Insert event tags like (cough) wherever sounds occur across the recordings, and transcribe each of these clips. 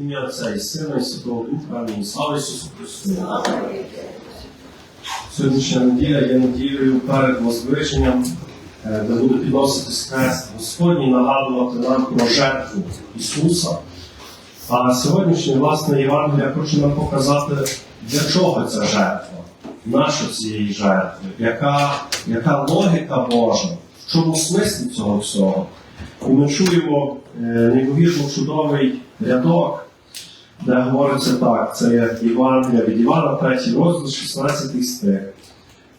Ім'я Отця і Сина і Святого Духа. Амінь. Слава Ісусу Христу! Сьогоднішня неділя є неділею перед возвишенням, е, де буде підноситись хрест Господній, нагадувати нам про жертву Ісуса. А сьогоднішнє власне Євангелія хоче нам показати, для чого ця жертва, наша цієї жертви, яка, яка логіка Божа, в чому смисл цього всього. І ми чуємо е, неймовірно чудовий рядок, де говориться так, це Євангелія від Івана, 3 розділ, 16 стих.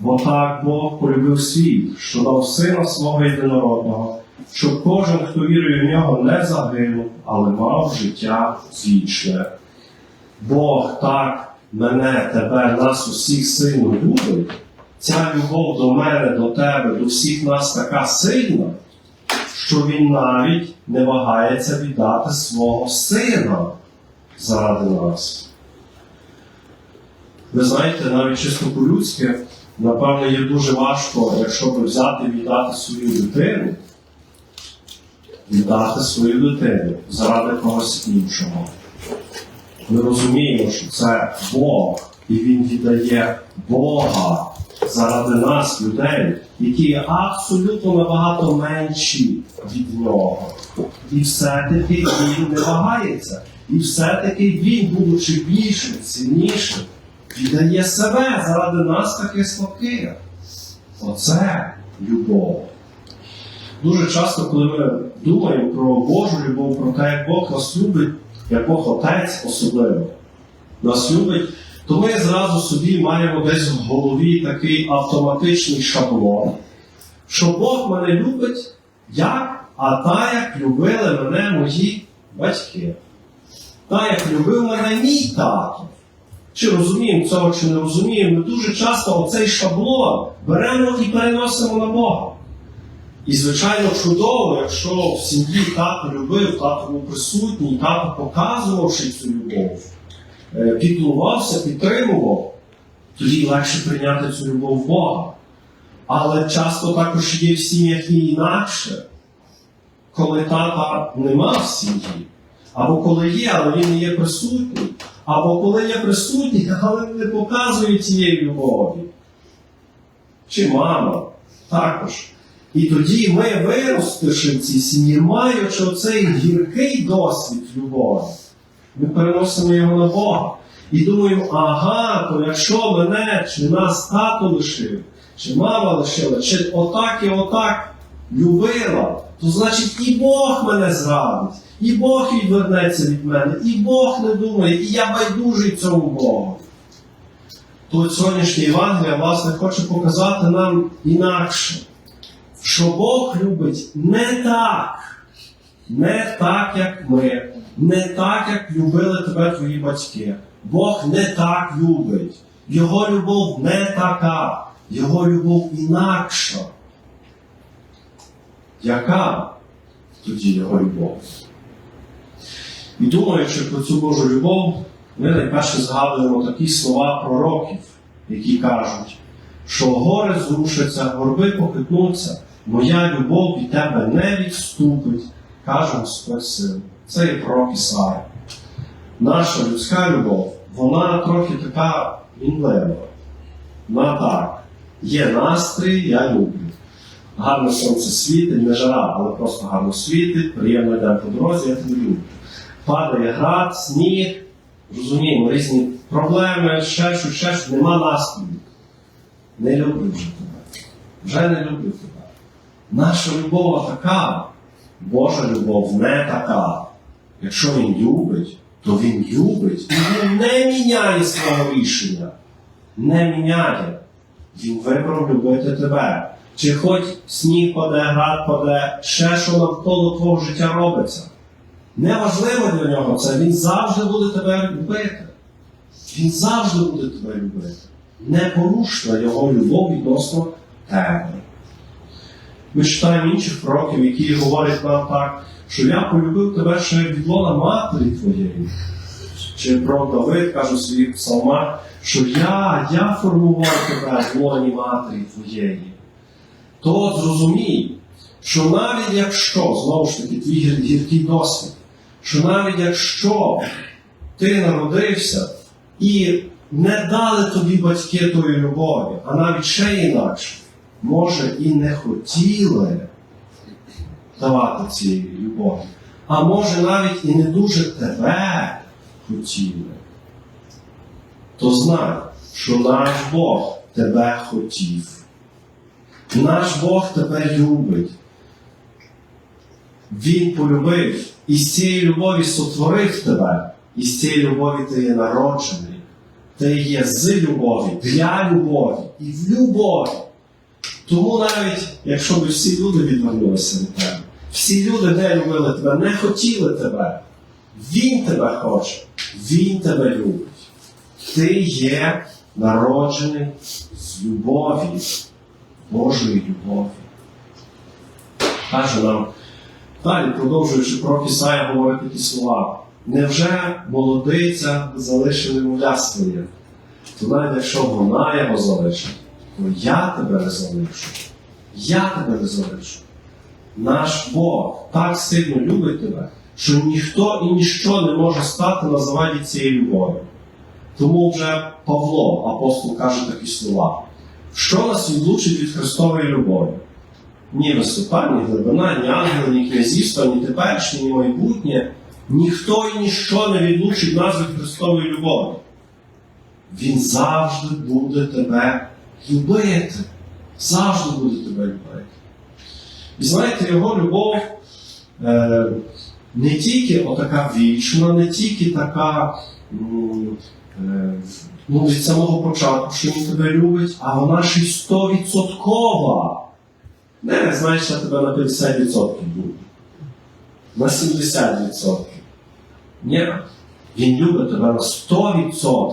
Бо так Бог полюбив світ, що дав сина свого єдинородного, щоб кожен, хто вірує в нього, не загинув, але мав життя вічне. Бог так мене, тебе, нас усіх сильно любить. Ця любов до мене, до тебе, до всіх нас така сильна, що він навіть не вагається віддати свого сина заради нас. Ви знаєте, навіть чисто по-людськи, напевно, є дуже важко, якщо б взяти віддати свою дитину, віддати свою дитину заради когось іншого. Ми розуміємо, що це Бог, і Він віддає Бога заради нас, людей, які є абсолютно набагато менші від нього. І все-таки він не вагається. І все-таки він, будучи більшим, сильнішим, віддає себе заради нас таких слабких. Оце любов. Дуже часто, коли ми думаємо про Божу любов, про те, як Бог нас любить, як Бог Отець особливо нас любить, то ми зразу собі маємо десь в голові такий автоматичний шаблон, що Бог мене любить як, а та, як любили мене мої батьки. Та, як любив мене мій тато. Чи розуміємо цього, чи не розуміємо, ми дуже часто оцей шаблон беремо і переносимо на Бога. І, звичайно, чудово, якщо в сім'ї тато любив, тато був присутній, тато показувавши цю любов, е, піклувався, підтримував, тоді легше прийняти цю любов Бога. Але часто також є в сім'ях і інакше, коли тата нема в сім'ї, або коли є, але він не є присутній, або коли є присутній, (laughs) але не показує цієї любові. Чи мама також. І тоді ми, виростивши в цій сім'ї, маючи оцей гіркий досвід любові, ми переносимо його на Бога. І думаємо, ага, то якщо мене чи нас тато лишив, чи мама лишила, чи отак і отак любила, то значить і Бог мене зрадить, і Бог відвернеться від мене, і Бог не думає, і я байдужий цьому Богу. Тут сьогоднішнє Євангелія, власне, хоче показати нам інакше що Бог любить не так, не так, як ми, не так, як любили тебе твої батьки. Бог не так любить. Його любов не така, Його любов інакша. Яка тоді його любов? І думаючи про цю Божу любов, ми найперше згадуємо такі слова пророків, які кажуть, що гори зрушаться, горби похитнуться, моя любов від тебе не відступить, каже Господь син. Це є пророк Ісая. Наша людська любов, вона трохи така мінлива. Вона так. Є настрій, я люблю. Гарно сонце світить, не жара, але просто гарно світить, приємно йде по дорозі, я тебе люблю. Падає град, сніг, розуміємо, різні проблеми, ще щось, ще щось, нема настрою. Не люблю вже тебе. Вже не люблю тебе. Наша любов така, Божа любов не така. Якщо він любить, то він любить. І він не міняє свого рішення. Не міняє. Він вибрав любити тебе. Чи хоч сніг паде, град паде, ще що навколо твого життя робиться. Неважливо для нього це, він завжди буде тебе любити. Він завжди буде тебе любити. Непорушна його любов відносно тебе. Ми читаємо інших пророків, які говорять нам так, що я полюбив тебе ще від лона матері твоєї. Чи пророк Давид каже у своїх псалмах, що я, я формував тебе в лоні матері твоєї. То зрозумій, що навіть якщо, знову ж таки, твій гіркий досвід, що навіть якщо ти народився і не дали тобі батьки тої любові, а навіть ще інакше, може і не хотіли давати цієї любові, а може навіть і не дуже тебе хотіли, то знай, що наш Бог тебе хотів. Наш Бог тебе любить. Він полюбив і з цієї любові сотворив тебе, і з цієї любові ти є народжений. Ти є з любові, для любові і в любові. Тому навіть, якщо б всі люди відвернулися від тебе, всі люди не любили тебе, не хотіли тебе, Він тебе хоче, Він тебе любить. Ти є народжений з любові, Божої любові. Каже нам, далі, продовжуючи про Ісая, говорить такі слова. Невже молодиця залишив немовля своє? То навіть якщо вона його залишить, то я тебе не залишу. Я тебе не залишу. Наш Бог так сильно любить тебе, що ніхто і ніщо не може стати на заваді цієї любові. Тому вже Павло, апостол, каже такі слова. Що нас відлучить від Христової любові? Ні висота, ні глибина, ні ангел, ні князівство, ні теперішнє, ні майбутнє. Ніхто і ніщо не відлучить нас від Христової любові. Він завжди буде тебе любити. Завжди буде тебе любити. І знаєте, його любов е, не тільки отака вічна, не тільки така е, ну, від самого початку, що він тебе любить, а вона ще й стовідсоткова. Не, знаєш, я тебе на 50% буду. На 70%. Ні. Він любить тебе на 100%.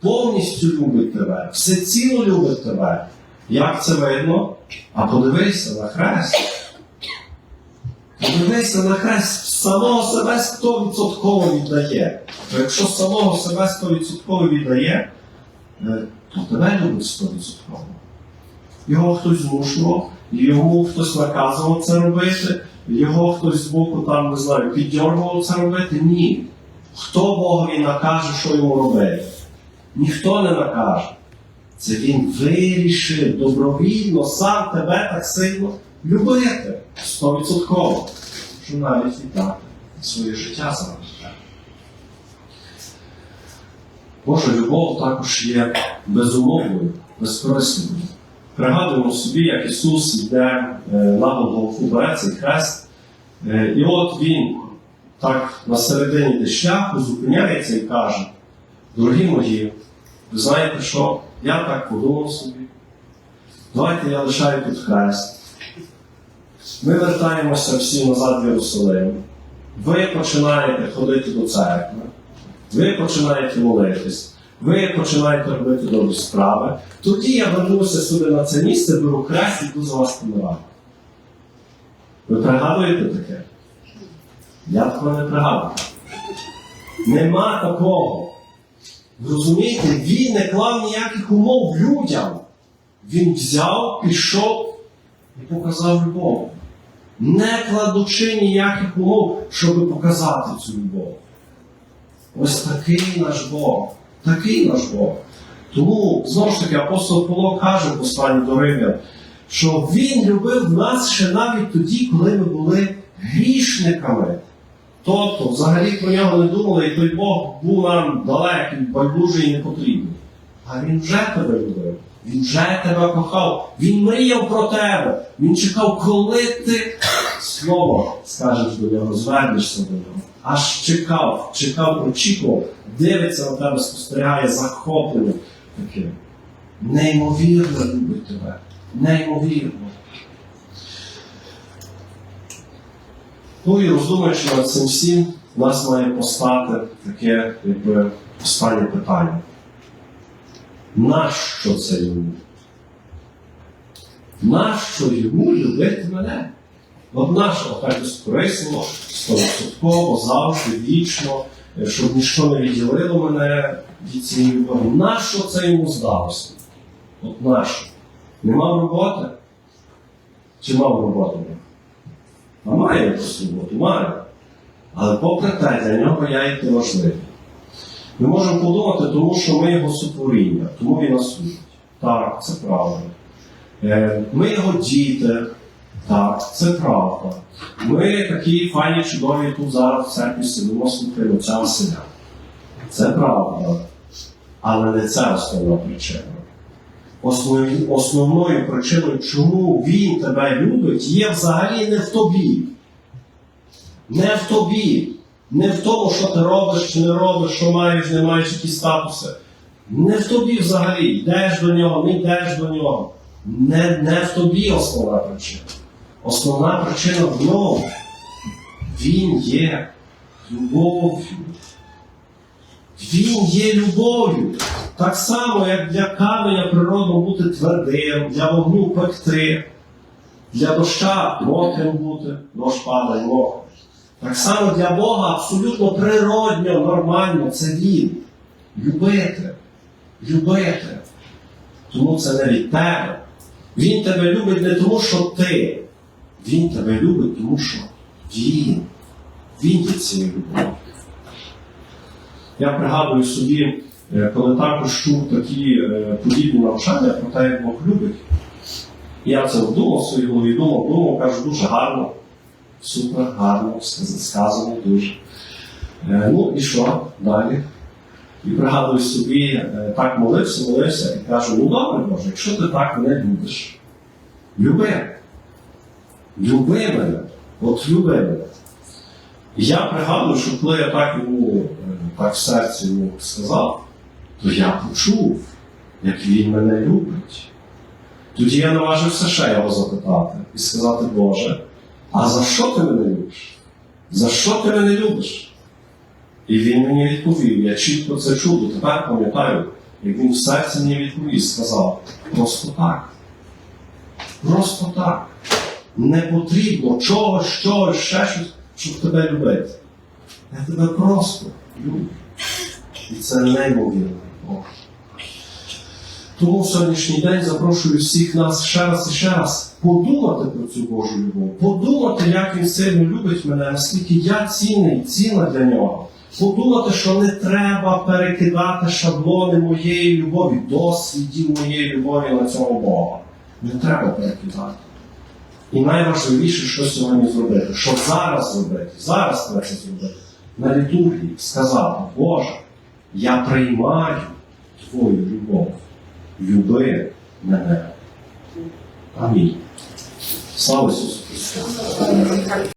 Повністю любить тебе. Всеціло любить тебе. Як це видно? А подивися на хрест. Подивися на хрест, самого себе 100% віддає. То якщо самого себе 100% віддає, е, то тебе любить 100%. Його хтось змушував, йому хтось наказував це робити, його хтось збоку там, не знаю, піддьоргував це робити. Ні. Хто Богові накаже, що йому робити? Ніхто не накаже. Це він вирішив добровільно сам тебе так сильно любити. Стовідсотково. Що навіть віддати своє життя заради тебе. Божа любов також є безумовною, безкорисною. Пригадуємо собі, як Ісус йде е, на Голгофу, бере цей хрест, е, і от Він так на середині шляху зупиняється і каже: Дорогі мої, ви знаєте що? Я так подумав собі. Давайте я лишаю тут хрест. Ми вертаємося всі назад в Єрусалим. Ви починаєте ходити до церкви, ви починаєте молитись, ви починаєте робити добрі справи. Тоді я вернуся сюди на це місце, беру хрест і йду за вас помирати. Ви пригадуєте таке? Я такого не пригадую. Нема такого. Розумієте, він не клав ніяких умов людям. Він взяв, пішов і показав любов. Не кладучи ніяких умов, щоб показати цю любов. Ось такий наш Бог. Такий наш Бог. Тому, знову ж таки, апостол Павло каже в посланні до Римлян, що Він любив нас ще навіть тоді, коли ми були грішниками. Тобто, взагалі про нього не думали, і той Бог був нам далекий, байдужий і не потрібний. А він вже тебе любив, він вже тебе кохав, він мріяв про тебе, він чекав, коли ти слово скажеш до нього, звернешся до нього. Аж чекав, чекав, очікував, дивиться на тебе, спостерігає захопленим таким. Неймовірно любить тебе. Неймовірно. Ну і роздумуючи над цим всім, в нас має постати таке, якби останнє питання. Нащо це йому? Нащо йому любити мене? От нашого хай безкорисно, стовідсотково, завжди, вічно, щоб ніщо не відділило мене від цієї любові. Нащо це йому здалося? От нащо? Не мав роботи? Чи мав роботу? А має якусь роботу, має. Але попри те, для нього я і ти важливий. Ми можемо подумати, тому що ми його сотворіння, тому він нас любить. Так, це правда. Е, Ми його діти, так, це правда. Ми такі файні, чудові тут зараз в церкві сидимо, слухаємо отця Василя. Це правда. Але не це основна причина. Основ- Основною причиною, чому він тебе любить, є взагалі не в тобі. Не в тобі. Не в тому, що ти робиш чи не робиш, що маєш, не маєш якісь статуси. Не в тобі взагалі. Йдеш до нього, не йдеш до нього. Не, не в тобі основна причина. Основна причина в. Він є любов'ю. Він є любов'ю. Так само, як для каменя природно бути твердим, для вогню пекти, для доща мокрим бути, дощ падає мокрим. Так само для Бога абсолютно природньо, нормально, це Він. Любити. Любити. Тому це не від тебе. Він тебе любить не тому, що ти. Він тебе любить, тому що Він. Він є цією любов'ю. Я пригадую собі, е, коли також чув такі е, подібні навчання про те, як Бог любить. Я це вдумав своїй голові, думав, думав, кажу, дуже гарно, супер, гарно, сказано дуже. Е, Ну і що далі? І пригадую собі, так молився, молився і кажу, ну добре, Боже, якщо ти так мене любиш, люби. Люби мене. От люби мене. Я пригадую, що коли я так йому е, так в серці йому сказав, то я почув, як він мене любить. Тоді я наважився ще його запитати і сказати, Боже, а за що ти мене любиш? За що ти мене любиш? І він мені відповів, я чітко це чув, тепер пам'ятаю, як він в серці мені відповів, сказав, просто так. Просто так. Не потрібно чогось, чогось, ще щось, щоб тебе любити. Я тебе просто люблю. І це неймовірно. Тому в сьогоднішній день запрошую всіх нас ще раз і ще раз подумати про цю Божу любов, подумати, як він сильно любить мене, наскільки я цінний, ціна для нього. Подумати, що не треба перекидати шаблони моєї любові, досвідів моєї любові на цього Бога. Не треба перекидати. І найважливіше, що сьогодні зробити, що зараз зробити, зараз треба зробити. На літургії сказати, Боже, я приймаю Твою любов. Люби мене. Амінь. Слава Ісусу Христу!